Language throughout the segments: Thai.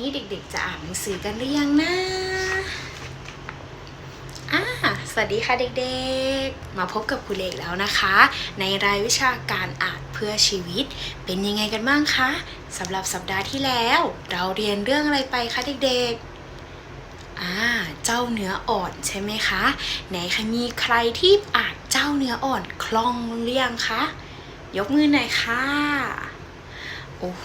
นี้เด็กๆจะอ่านหนังสือกันหรือยังนะอ่าสวัสดีค่ะเด็กๆ มาพบกับครูเล็กแล้วนะคะ ในรายวิชาการอ่านเพื่อชีวิต เป็นยังไงกันบ้างคะสำหรับสัปดาห์ที่แล้ว เราเรียนเรื่องอะไรไปคะเด็กๆอ่าเจ้าเนื้ออ่อนใช่ไหมคะ ไหนใครมีใครที่อ่านเจ้าเนื้ออ่อนคล่องหรือยังคะ ยกมือหน่อยค่ะ โอ้โห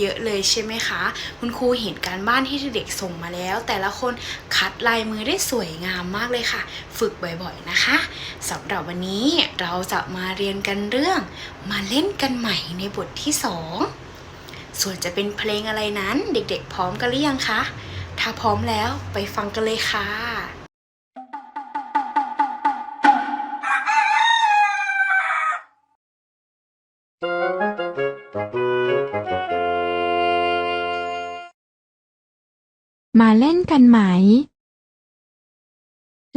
เยอะเลยใช่ไหมคะ คุณครูเห็นการบ้านที่เด็กส่งมาแล้ว แต่ละคนคัดลายมือได้สวยงามมากเลยค่ะ ฝึกบ่อยๆนะคะสำหรับวันนี้เราจะมาเรียนกันเรื่อง มาเล่นกันใหม่ในบทที่สองส่วนจะเป็นเพลงอะไรนั้นเด็กๆ พร้อมกันหรือยังคะ ถ้าพร้อมแล้วไปฟังกันเลยค่ะ มาเล่นกันไหม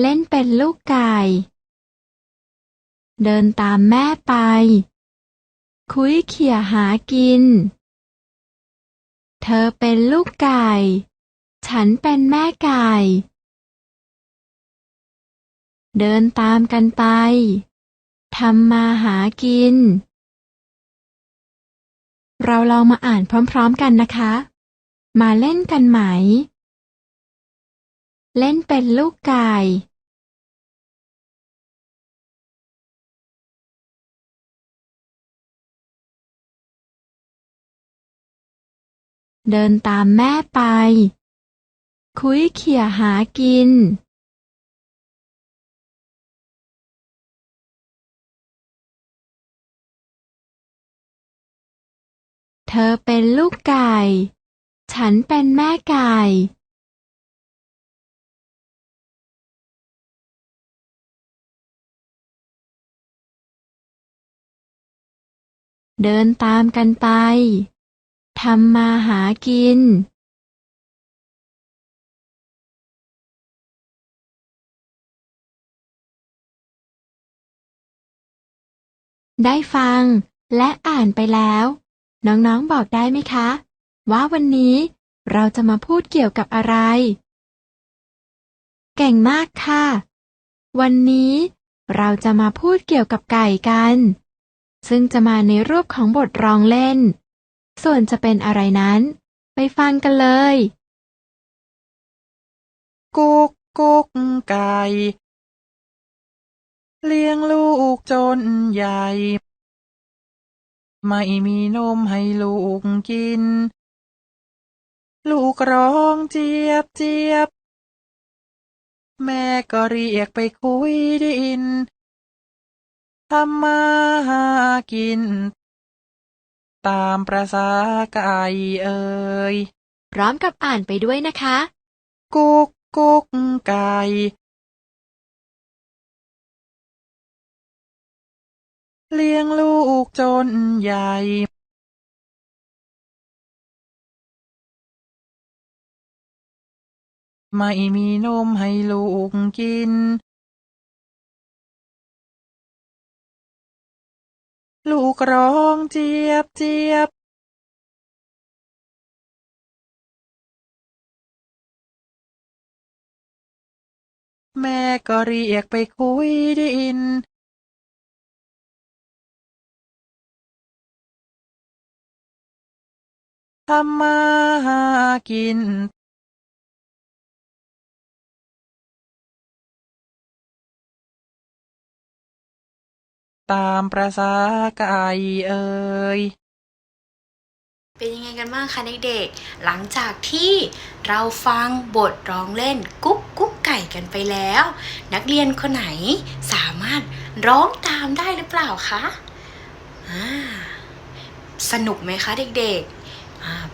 เล่นเป็นลูกไก่ เดินตามแม่ไป คุยเขี่ยหากิน เธอเป็นลูกไก่ ฉันเป็นแม่ไก่ เดินตามกันไป ทำมาหากิน เราลองมาอ่านพร้อมๆกันนะคะ มาเล่นกันไหม เล่นเป็นลูกไก่เดินตามแม่ไป คุยเขี่ยหากิน เธอเป็นลูกไก่ ฉันเป็นแม่ไก่ เดินตามกันไป ทำมาหากินได้ฟังและอ่านไปแล้ว น้องๆบอกได้ไหมคะ ว่าวันนี้เราจะมาพูดเกี่ยวกับอะไร เก่งมากค่ะ วันนี้เราจะมาพูดเกี่ยวกับไก่กัน ซึ่งจะมาในรูปของบทร้องเล่น ส่วนจะเป็นอะไรนั้น ไปฟังกันเลยกุ๊กกุ๊กไก่ เลี้ยงลูกจนใหญ่ ไม่มีนมให้ลูกกิน ลูกร้องเจี๊ยบเจี๊ยบ แม่ก็เรียกไปคุยดิน ทำมาหากิน ตามประสาไก่เอ่ยพร้อมกับอ่านไปด้วยนะคะ กุ๊กกุ๊กไก่เลี้ยงลูกจนใหญ่ ไม่มีนมให้ลูกกิน ลูกร้องเจี๊ยบเจี๊ยบแม่ก็เรียกไปคุยดิน ทำมาหากิน ตามประสาไก่เอ่ยเป็นยังไงกันบ้างคะเด็กๆ หลังจากที่เราฟังบทร้องเล่นกุ๊กกุ๊กไก่กันไปแล้ว นักเรียนคนไหนสามารถร้องตามได้หรือเปล่าคะาสนุกไหมคะเด็กๆ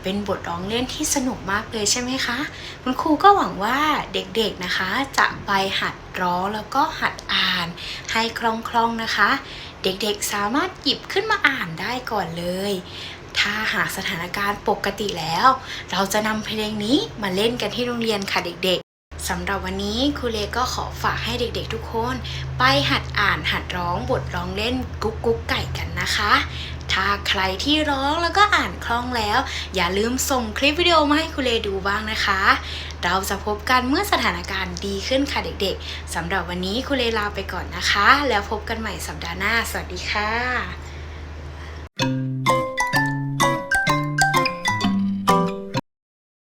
เป็นบทร้องเล่นที่สนุกมากเลยใช่ไหมคะ คุณครูก็หวังว่าเด็กๆนะคะ จะไปหัดร้องแล้วก็หัดอ่าน ให้คล่องๆนะคะ เด็กๆสามารถหยิบขึ้นมาอ่านได้ก่อนเลย ถ้าหากสถานการณ์ปกติแล้ว เราจะนำเพลงนี้มาเล่นกันที่โรงเรียนค่ะเด็กๆสำหรับวันนี้ครูเลก็ขอฝากให้เด็กๆทุกคน ไปหัดอ่านหัดร้องบทร้องเล่นกุ๊กกุ๊กไก่กันนะคะ ถ้าใครที่ร้องแล้วก็อ่านคล่องแล้ว อย่าลืมส่งคลิปวิดีโอมาให้คุณเลดูบ้างนะคะ เราจะพบกันเมื่อสถานการณ์ดีขึ้นค่ะเด็กๆสำหรับวันนี้คุณเลลาไปก่อนนะคะ แล้วพบกันใหม่สัปดาห์หน้า สวัสดีค่ะ